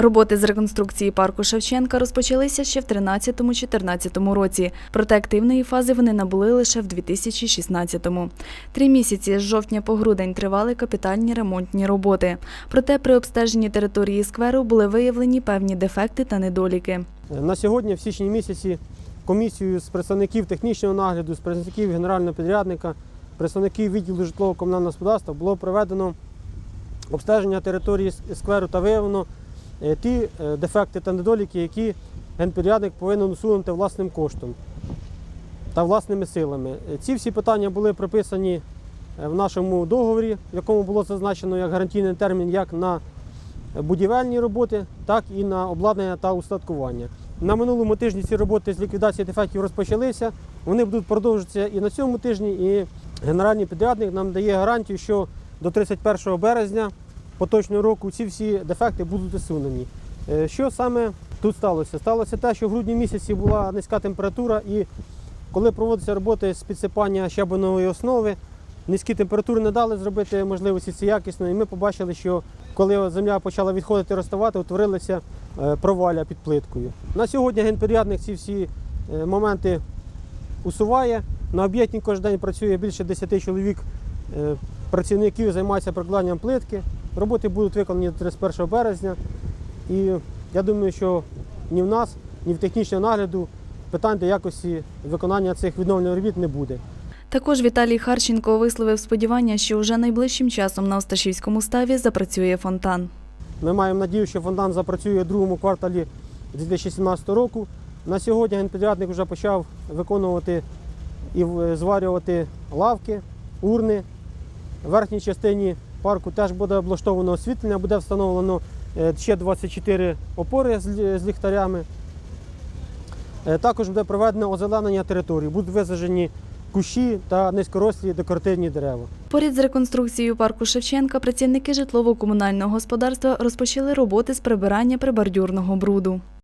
Роботи з реконструкції парку Шевченка розпочалися ще в 13-14 році, проте активної фази вони набули лише в 2016-му. Три місяці з жовтня по грудень тривали капітальні ремонтні роботи. Проте при обстеженні території скверу були виявлені певні дефекти та недоліки. На сьогодні, в січні місяці, комісією з представників технічного нагляду, з представників генерального підрядника, представників відділу житлово-комунального господарства було проведено обстеження території скверу та виявлено ті е, дефекти та недоліки, які генпідрядник повинен усунути власним коштом та власними силами. Е, Ці всі питання були прописані е, в нашому договорі, в якому було зазначено як гарантійний термін як на будівельні роботи, так і на обладнання та устаткування. На минулому тижні ці роботи з ліквідації дефектів розпочалися. Вони будуть продовжуватися і на цьому тижні. І генеральний підрядник нам дає гарантію, що до 31 березня поточного року ці всі дефекти будуть усунені. Е, Що саме тут сталося? Сталося те, що в грудні місяці була низька температура, і коли проводяться роботи з підсипання щебенової основи, низькі температури не дали зробити можливості це якісно. І ми побачили, що коли земля почала відходити розставати, утворилися е, провалля під плиткою. На сьогодні генпідрядник ці всі е, моменти усуває. На об'єкті кожен день працює більше 10 чоловік працівників, займаються прокладанням плитки. Роботи будуть виконані 31 березня. І я думаю, що ні в нас, ні в технічному нагляду питань до якості виконання цих відновлених робіт не буде. Також Віталій Харченко висловив сподівання, що вже найближчим часом на Осташівському ставі запрацює фонтан. Ми маємо надію, що фонтан запрацює у другому кварталі 2017 року. На сьогодні генпідрядник вже почав виконувати і зварювати лавки, урни. В верхній частині парку теж буде облаштовано освітлення, буде встановлено е, ще 24 опори з ліхтарями. Е, Також буде проведено озеленення території, будуть висаджені кущі та низькорослі декоративні дерева. Поряд з реконструкцією парку Шевченка працівники житлово-комунального господарства розпочали роботи з прибирання прибордюрного бруду.